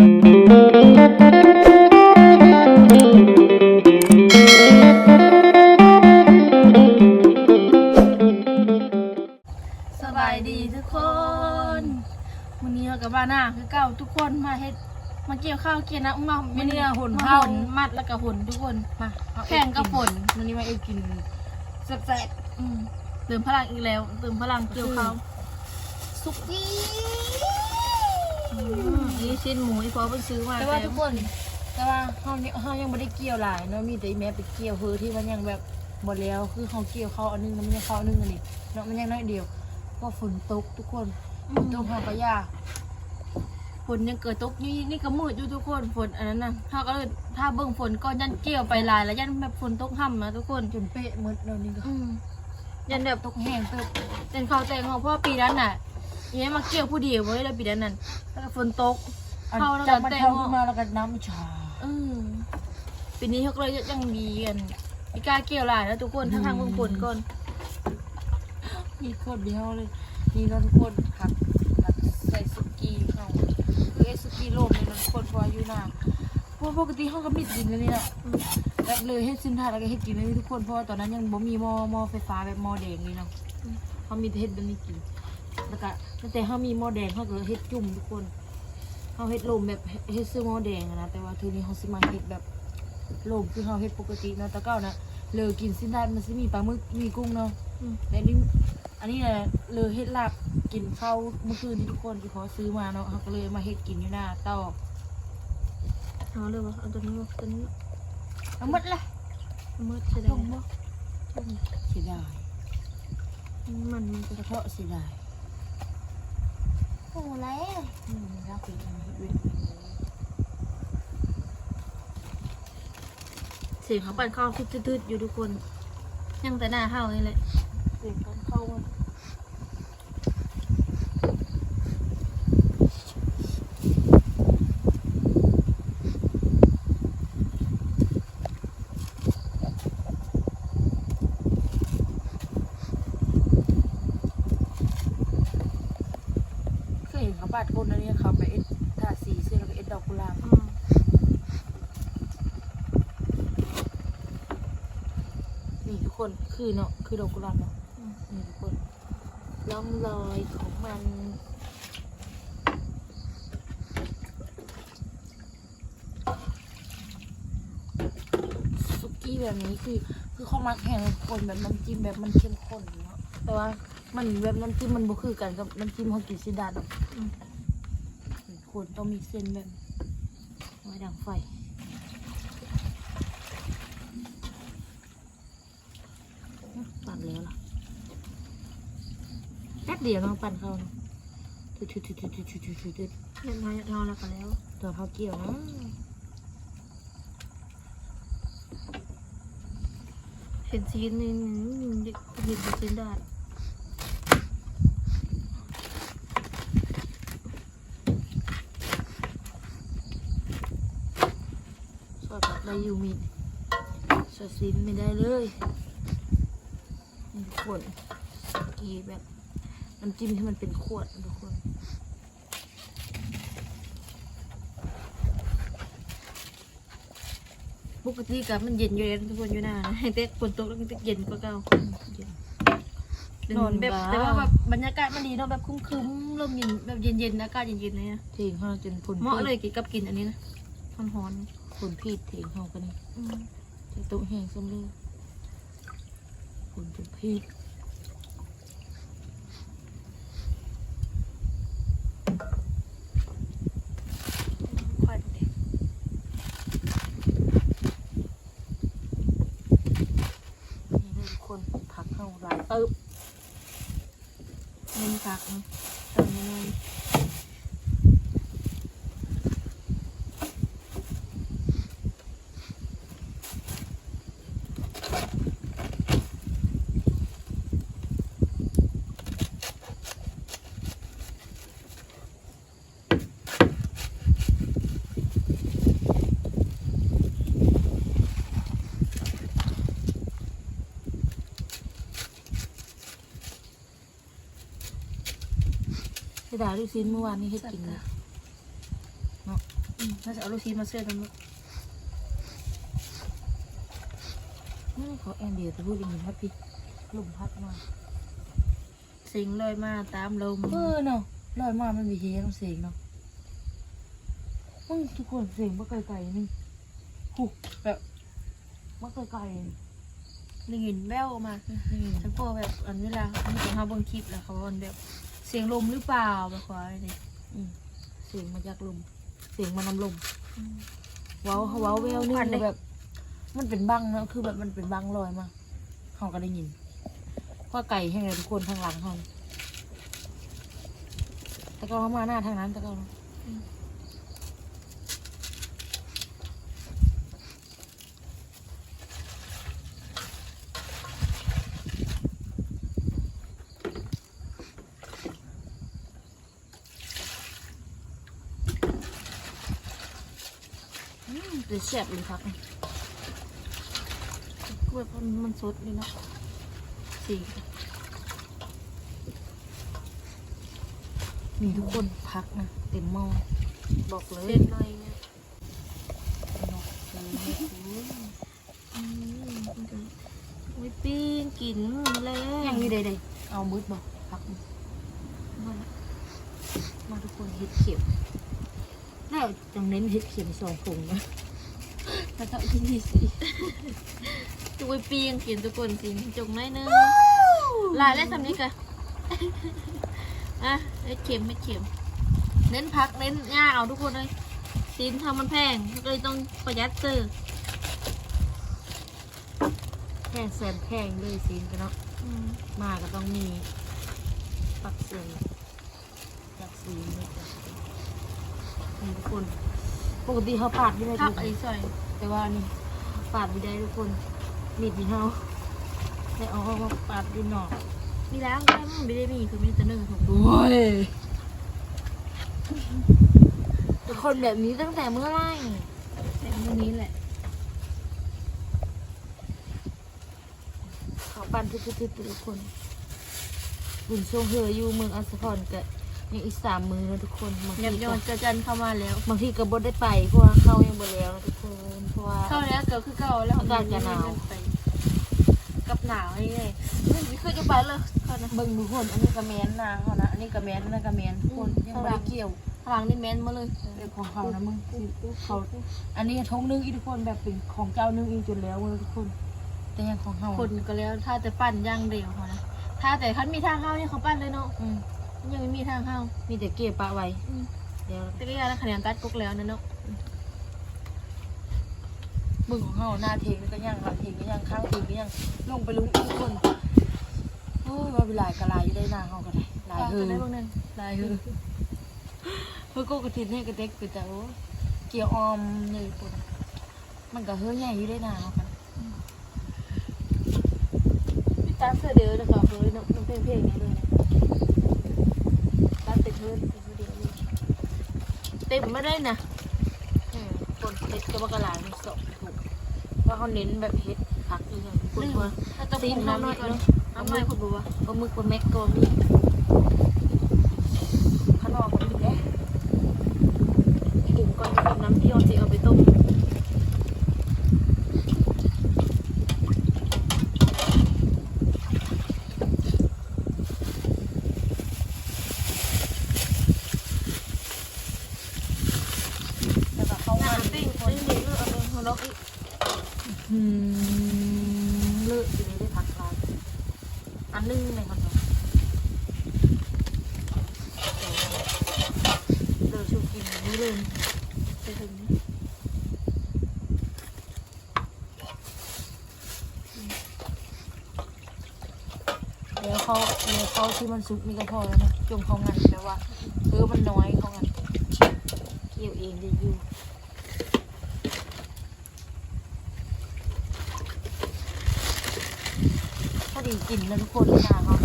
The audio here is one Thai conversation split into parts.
สบายดีทุกคนวันนี้เรากับบ้านหน้าคือเก่าทุกคนมาเฮ็ดมาเกี่ยวข้าวเกี่ยวน้ำมาไม่เนี่ยหุ่นมาเผาหุ่นมัดแล้วก็หุ่นทุกคนมาแข่งกับฝนมันนี่มาเอ็กินแซ่บอืมเติมพลังอีกแล้ว เติมพลังเกี่ยวข้าวๆสุกี้อืม นี่ชิ้นหมูที่พ่อเพิ่งซื้อมาแต่ว่าทุกคน แต่ว่าเฮาเนี่ยเฮายังบ่ได้เกี่ยวหลายเนาะมีแต่อีแม่ไปเกี่ยวเฮอที่มันยังแบบหมดแล้วคือเขาเกี่ยวเขาอันนึงแล้วมันยังเขาอันนึงอันนี้เนาะมันยังน้อยเดียวก็ฝนตกทุกคนอืฝมนตกเฮาก็ยากฝนยังเกิดตกนี่นี่ก็มืดอยู่ทุกคนฝนอันนั้นนะถ้าก็เลยถ้าเบิ่งฝนก็ยันเกี่ยวไปหลายแล้วยันแบบฝนตกห่ำนะทุกคนจนเป๊ะหมดแล้วนี่ก็อืมยันแบบตกแห้งเติบเป็นเขาแต่งของพ่อปีนั้นน่ะ อีนี้มาเกี่ยวผู้เดียวไว้แล้วปีนั้นนั่นแล้วก็ฝนตก อันเข้าแล้วจากก็มันแต่งเท่าออขึ้กนมาแล้วก็น้ำชาอืมปีนี้เขาก็เลยยังดีกันมีกล้าเกี่ยวหลายแล้วทุกคนทั้งทางเมืองฝนก่อนมีโคตรเดียวเลย นี่เนาะทุกคนผักผักใส่สุกี้เขาคือไอ้สุกี้โลมเนี่ยเนาะทุกคนเพออยู่หน้าเพราะปกติเขาก็มีกินแล้วนี่แหละแบบเลยให้ซินทาแล้วก็ให้กินเลยทุกคนเพราะว่าตอนนั้นยังบ่มีหม้อหม้อไฟฟ้าแบบหม้อแดงนี่เนาะเขามีแต่เฮ็ดแบบนี้กิน แล้วก็ตั้งแต่เขามีหม้อแดงเขาก็เฮ็ดจุ่มทุกคนเขาเฮ็ดลมแบบเฮ็ดซื้อหม้อแดงอะนะแต่ว่าทีนี้เขาสิมาเฮ็ดแบบลมคือเขาเฮ็ดปกติเนาะแต่เก้านะเลยกินซินทามันสิมีปลาหมึกมีกุ้งเนาะอืม แต่นี่อันนี้แหละเลยเฮ็ดลาบกินข้าวเมื่อคืนนี้ทุกคนที่เขาซื้อมาเนาะเขาก็เลยมาเฮ็ดกินอยู่หน้าเตาเอาเลยวะเอาตัวนี้วะตัวนี้เอาหมดละเอามืดใช่ลได้งบ่เสียดายมันมันจะเฉพาะเสียดาย สิ่เสียงเขาปั่นข้าวทืดๆอยู่ทุกคน ยังแต่หน้าเข้านี่เลยเสียงปั่นข้าว ปาดคนอันนี้เขาไปเอ็ดทาสีเสื้อแล้วก็เอ็ดดอกกุหลาบอืมนี่ทุกคนคือเนาะคือดอกกุหลาบเนาะอืมนี่ทุกคนร่องรอยของมันสุกี้แบบนี้คือคือข้าวมักแห้งทุกคนแบบน้ำจิ้มแบบมันเข้มข้นเนาะแต่ว่า มันแบบน้ำจิ้มมันบ่คือกันกับน้ำจิ้มเขากินซิดาดอกอืมคนต้องมีเส้นแบบไว้ดังไฟปั่นแล้วล่ะแป๊บเดียวน้องปั่นเข้าเนาะทุดทุดทุดทุดทุดทุดทุดทุดทุดเรียบร้อยเท่าแล้วก็แล้วตัวเขาเกี่ยวนะเห็นซีนนึงเด็กเห็นซีนได้ สอดแบบได้ยูมินสอดซินไม่ได้เลยนี่ทุกคนกีแบบน้ำจิ้มที่มันเป็นขวดนะทุกคนปกติกับมันเย็นอยู่แล้วทุกคนอยู่หน้าให้เต็กฝนตกแล้วมันเย็นกว่าเก่านอนแบบบ้าแต่ว่าแบบบรรยากาศมันดีเนาะแบบคุ้มๆลมเย็นแบบเย็นๆอากาศเย็นๆเลยนะเถียงเขาจนผลเหมาะเลยกินกับกินอันนี้นะหอน ผลพีดเถงเขากันนี่ๆอืมจะตุ้แห้งซ้ำเลยผลเป็นพีดคนผักเข้าหลายตึ๊บเงินผักนะ ดายลูกชิ้นเมื่อวานนี้ให้กินเลยเนาะอืมน่าจะเอาลูกชิ้นมาเสื้อตรงนี้นี่ขอแอนเดียจะพูดอย่างนี้ครับพี่ลมพัดมาสิงลอยมาตามลมเออเนาะลอยมามันมีเฮต้องเสียงเนาะมึงทุกคนเสียงว่าไกลๆนี่หุบแบบว่าไกลๆนี่ได้ยินแววมาฉันกลัวแบบอันเวลาอันนี้ของเขาเบิ่งคลิปแล้วเขาว่าแบบ เสียงลมหรือเปล่าแบบว่าอะไรเนี่ยอืมเสียงมาจากลม เสียงมานำลมเว้าเว้าแววนี่ควันเลยแบบ มันเป็นบังเนาะคือแบบมันเป็นบังลอยมาเขาก็ได้ยินเพราะไก่แห้งเลยทุกคนทางหลังเขาแต่ก็เขามาหน้าทางนั้นแต่ก็ อืมเดี๋ยวแซ่บเลยครับกล้วยมันมันสดเลยเนาะสีมีทุกคนพักนะเต็มหม้อบอกเลยเล่นหน่อยเนี่ยอืมวิปปิ้งกินเลยยังมีใดๆเอามืดบอกพักมามาทุกคนเห็ดเข็มแล้วจังเน้นเห็ดเข็มสองผงนะ แล้วก็ที่นี่สิจุวิปปิ้งกินทุกคนกินจุกน้อยเนึงลายแล้วทำนี้กันอะเฮ็ดเข็มเฮ็ดเข็ม เน้นพักเน้นหญ้าเอาทุกคนเลยสินทำมันแพงก็เลยต้องประหยัดซื้อแพงแสนแพงเลยซีนกันเนาะอืมมาก็ต้องมีปักเสียงจากซีนเลยจ้ะนี่ทุกคนปกติเขาปาดไม่ได้พัทุกกอันนี้ซอย แต่ว่านี่ปาดไม่ได้ทุกคนมีดมีเฮาได้เอาเข้ามาปาดดินหนอกมีล้างได้มั้งไม่ได้มีคือมีแต่เนื้อถูกโอ้ยเป็นคนแบบนี้ตั้งแต่เมื่อไหร่แต่มื้อนี้แหละเขาปั่นทุกๆทุกคนบุญทรงเฮยอยู่เมืองอัสสพรกับ ยังอีกสามมือนะทุกคนบางทียับยก็อนจะจันเข้ามาแล้ว บางทีก็บดได้ไปเพราะว่าเข้ายังบดแล้วนะทุกคนเพราะว่า เข้าแล้วเกิดคือเก่าแล้วอากาศจะหนาว ไปกับหนาวนี่ไงไม่เคยจะไปเลยเขานะเบิ่งทุกคนอันนี้กระแมนนางเขานะอันนี้กระแมนอันนั่นกระแมนทุกคนอืมยังไม่ได้เกี่ยวพลังนี่แมนมาเลยเรื่องของเขานะมึงเขาอันนี้ทงนึงอีกทุกคนแบบเป็นของเจ้านึงอีกจนแล้วเลยทุกคน แต่ยังของเขาคนก็แล้วถ้าแต่ปั้นอย่างเดียวเขานะถ้าแต่คันมีทางเข้านี่เขาปั้นเลยเนาะอืม ยังไม่มีทางเข้ามีแต่เก็บปะไว้อืมเดี๋ยวแต่ก็ยังคะแนนตัดกุกแล้วนะเนาะมึงของเขาหน้าเทงก็ยังหลังเทงก็ยังข้างเทงก็ยังลงไปลุงอีกทุกคนโอ้ยว่าเวลากระลายอยู่ได้หน้าเขาก็ได้ลายลายเฮือได้บ้างนั่นลายเฮือเฮ้ยก็กระตินให้กระเต็กไปแต่โอ้เกี่ยวออมเลยคนมันก็เฮ้ยใหญ่อยู่ได้หน้าเขากันพี่ตัดเสื้อเดียวจะขอเลยเนาะต้องเพลงเพลงนี้เลยนะตัด เต็มเพื่อนเต็มเดียวเลยเต็มไม่ได้นะอืมคนเฮ็ดก็ว่ากระลายมันสองถูกว่าเขาเน้นแบบเฮ็ดผักอีกอย่างคนลืมว่าถ้าต้องซีปรุนงน้ำน้ำหน่นี่อยก่อนเนาะน้ำหน่อยคุณบัวปลาหมึกปลาแม็กก็มีขนมก็มีแหละปรุงก่อนกับน้ำที่เอาสิเอาไปต้มแล้วก็เข้ามา น้ำปิ้งปิ้งปิ้ งเอาไปหัวล็อกอีกเลิกอยู่ในได้ผักลายอันนึงในคอนโดเลิกชูกินนี้เลยไปถึงเดี๋ยวเขาเดี๋ยวเขาที่มันสุกนี่ก็พอแล้วนะจงเขางันแปลว่าเออมันน้อยเขางันเกี่ยวเองได้อยู่ สีกลิ่นเลยทุกคนเลยนะเขา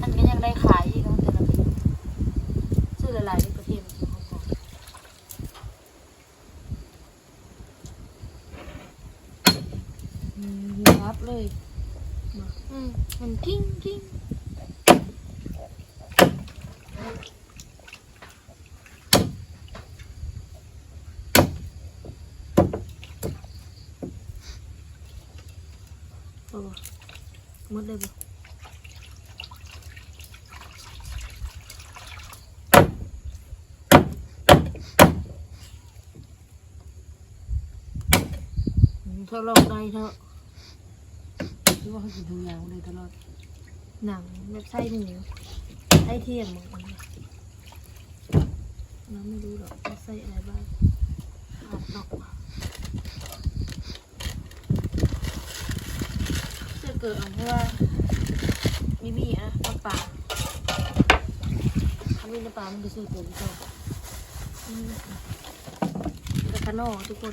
อันก็ยังได้ขายอีกเนาะแต่ละทีซื้อหลายๆในประเทศมันเขาบอกอืมรับเลย อืมมันกิ้งกิ้ง โอ้หม ดเลยบ่อืมทดลองได้เถอะที่ว่าเขากินทุกอย่างเลยตลอด หนังแบบไส้หมูไส้เทียมบางอันเราไม่รู้หรอกว่าไส้อะไรบ้างขาดดอกเสื้อเกิดเอาเพื่อมีมีอะน้ำปลาถ้ามีน้ำปลามันจะซื้อเกิดที่ชอบอืมแต่คาโน่ทุกคน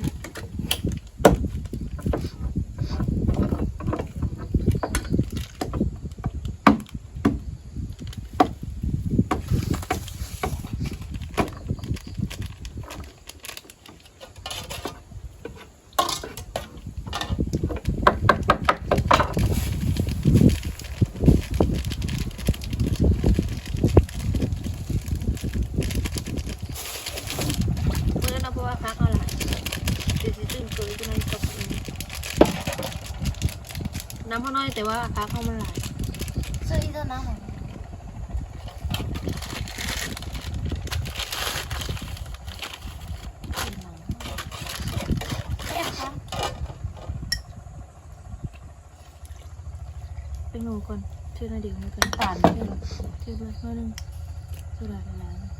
เมื่อนั้นเพราะว่าพักเอาหลายเดี๋ยวสิตื่นเกิดจะนั่งตกเอง น้ำเขาน้อยแต่ว่าพักเขามันหลายซื้ออีกตัวน้ำหน่อยเป็นหนูก่อนชื่อนาเดียวเหมือนกันตาลไม่รู้ชื่อเพื่อนเพื่อนหนึ่งชื่อหลายหลาย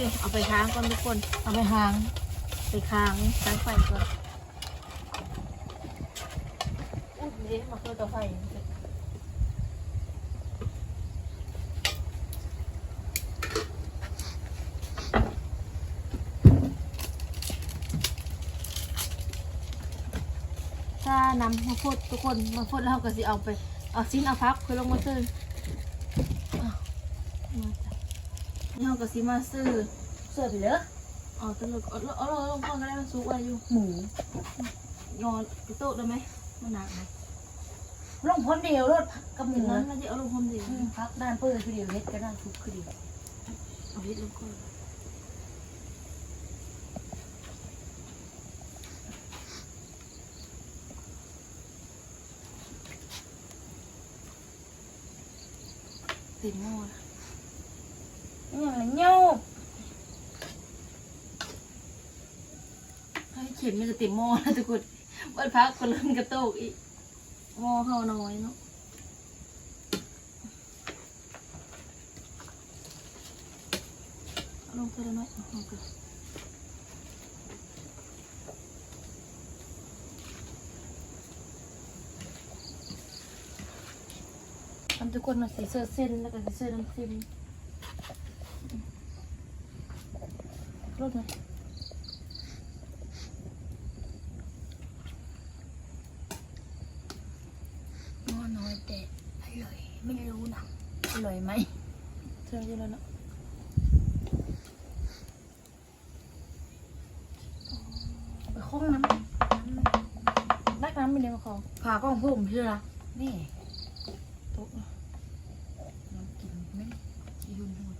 โอเคเอาไปค้างก่อนทุกคน เอาไปหาง ไปค้างค้างไฟก่อนอุ้ยนี่มาเคือตัวไฟถ้านำมาพูดทุกคนมาพูดแล้วเราก็สิเอาไป เอาชิ้นเอาพักคือลงมาซื้ออ้าวมาจ้ะนี่ เราก็สิมาซื้อเสื้อไปเด้อเอตลกเอาเอาเอาลงก่อนก็ได้มันซุกไว้อยู่หมูนอนไปโต๊ะได้ไหมมันหนักนะลงพ้นเดียวรถกับหมูถึงนั้นั้นนเราจะเอาลงพรมเดียวพักด้านเปื้อคือเดียวเฮ็ดก็ด้านทุกคือเดียวเอาเฮ็ดลงก่อนติดหม้อนะ อย่างไรเงี้ยวถ้าให้เข็มมันจะติดหม้อนะทุกคนวันพักคนเริ่มกระโตกอีกหม้อเขาน้อยเนาะเอาลงไปแล้วน้อยเอาลงไปทำทุกคนมาสีเสื้อเส้นแล้วก็สีเสื้อน้ำซิม รถไหมน้อยน้อยแต่อร่อยไม่รู้นะอร่อยไหมเชื่อที่แล้วเนาะไปคล้องน้ำนักน้ำเป็นยังของผ่ากล้องพุ่มใช่ไหมนี่โต๊ะน้ำกินไหมที่ยุ่นทั้งหมด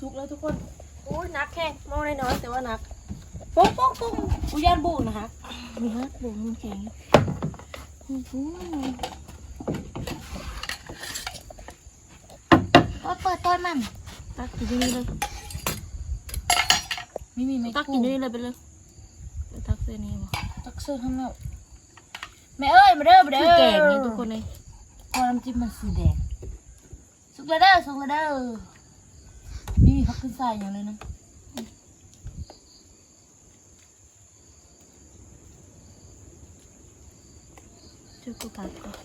สุกแล้วทุกคนโอ้ยนักแข่งมองน้อยๆแต่ว่านักโป๊กโป๊กโป๊กอุยานบุกนะคะมีฮะบุกมันแข็งอื้อหือต้นเปิดต้นมัน ตักกินที่นี่เลยไม่มีไม่ตักกินที่นี่เลยไปเลยไปตักเส้นนี้มาตักเสื้อข้างนอกแม่เอ้ยมาเด้อมาเด้คืออแกงนี่ทุกคนเลยพอน้ำจิ้มมันสีแดงสุกแล้วเด้อสุกแล้วเด้อ นี่มีพักขึ้นใส่อย่างเลยนะช่วยกูตัดก่อน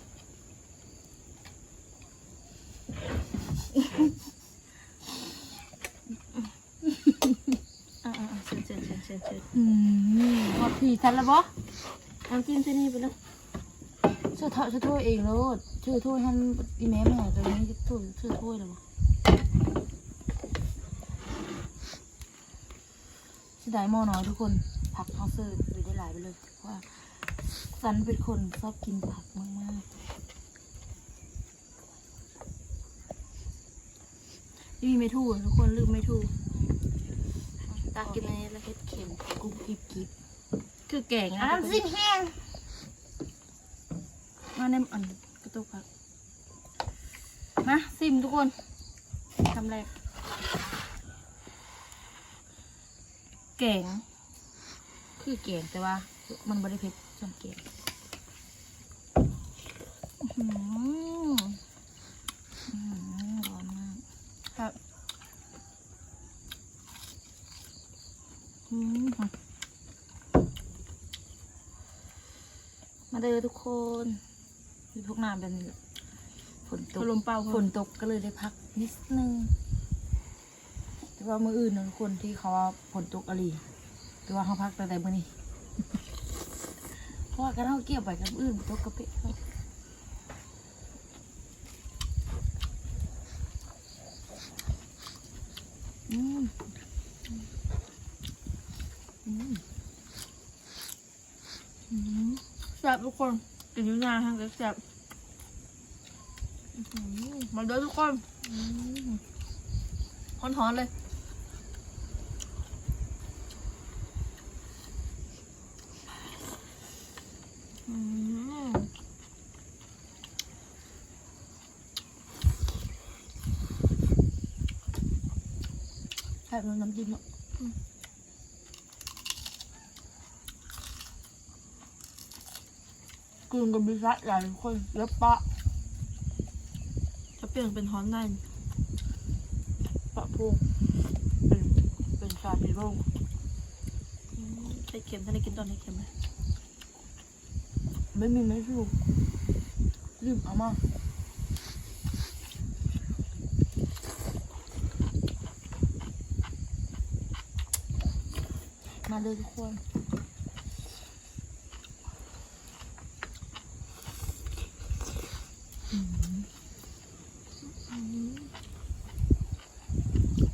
อ่าๆๆเชิญเชิญเชิญเชิญเชิญอืมพอผีทันแล้วบ่น้ำจิ้มเส้นนี้ไปเลยเสื้อถ้วยเสื้อถ้วยเองโลดเสื้อถ้วยท่านอีแม่มาหาตัวนี้ถ้วยเสื้อถ้วยเลยวะเสียดายหม้อน้อยทุกคน ผักเขาเสิร์ฟไปได้หลายไปเลยเพราะว่าซันเป็นคนชอบกินผักมากๆมีไม่ถูกทุกคนลืมไม่ถูกตากินอันนี้แล้วเฮ็ดเค็มกุบกิบกิบคือแกงอะน้ำจิ้มแห้งมาในอันกระตุกครับมาซิมทุกคนทำแรก แกง คือแกงแต่ว่า มันไม่ได้เผ็ดจนแกงอื้อหืออื้อหือร้อนมากครับอืมมาเด้อทุกคนอยู่ทุกน้ำเป็นฝนตกพัดลมเป่าฝนตกก็เลยได้พักนิดนึง แต่ว่ามืออื่นนะทุกคนที่เขาว่าฝนตกอะไรแต่ว่าเขาพักแต่แต่มื่อนี้เพราะว่าการเขาเกี่ยวไปกับอื่นตกกระเปะเขาอืมอืมอืมแซ่บทุกคนกินอยูนานทางแซ่บอื้อหือมาเด้อทุกคนฮ้อนๆเลย อืม แค่น้ำจิ้มอะกลืนกับบิซัดหลายคนแล้วปะจะเปลี่ยนเป็นฮ้อนได้ปะพุงเป็นเป็นชาบิโร่อืมใส่เค็มถ้าได้กินตอนนี้เค็มไหมไม่มีไม่ถูกรีบเอามา มาเลยทุกคน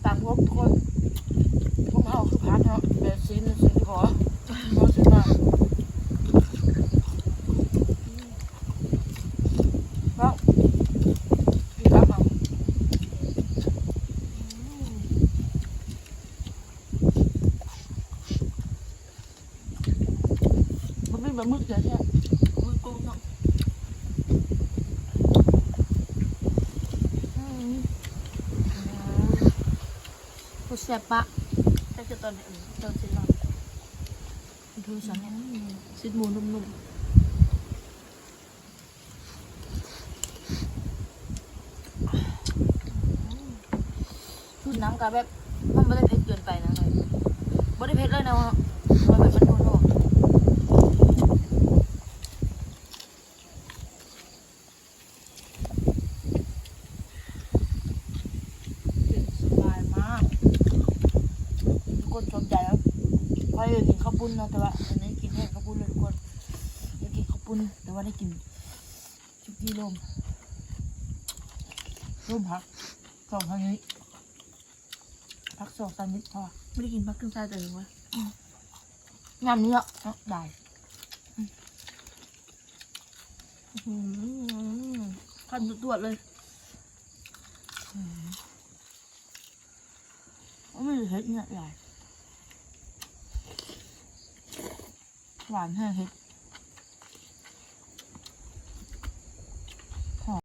ตามงบทุกคนพวกเราคือพัดเนาะเบสซินซินขอขอสิมา ก็พี่รับเอามันเป็นแบบมึกเฉยใช่ อุ้ยกุ้งเนาะ ผู้แซ่บปะแต่คือตอนนี้เออตอนสิ้นหลอดดูฉันเนี่ยชิ้นหมูนุ่มชุดน้ำกับแบบมันไม่ได้เผ็ดเกินไปนะเลยไม่ได้เผ็ดเลยนะว่ามันแบบมันโน่นๆสบายมากทุกคนชมใจครับพออยากกินข้าวปุ้นนะแต่ว่าอันนี้กินแห้งข้าวปุ้นเลยทุกคน อยากกินข้าวปุ้นแต่ว่าได้กินชุกี้ลมร่มพักสองพันนี้พักสองสามนิดพอๆไม่ได้กินพักขึ้นชายแต่ยังวะงานนี้อะเนาะได้อืมพันตรวจเลยไม่ได้เฮ็ดเนี่ยใหญ่หวานแห้งเฮ็ด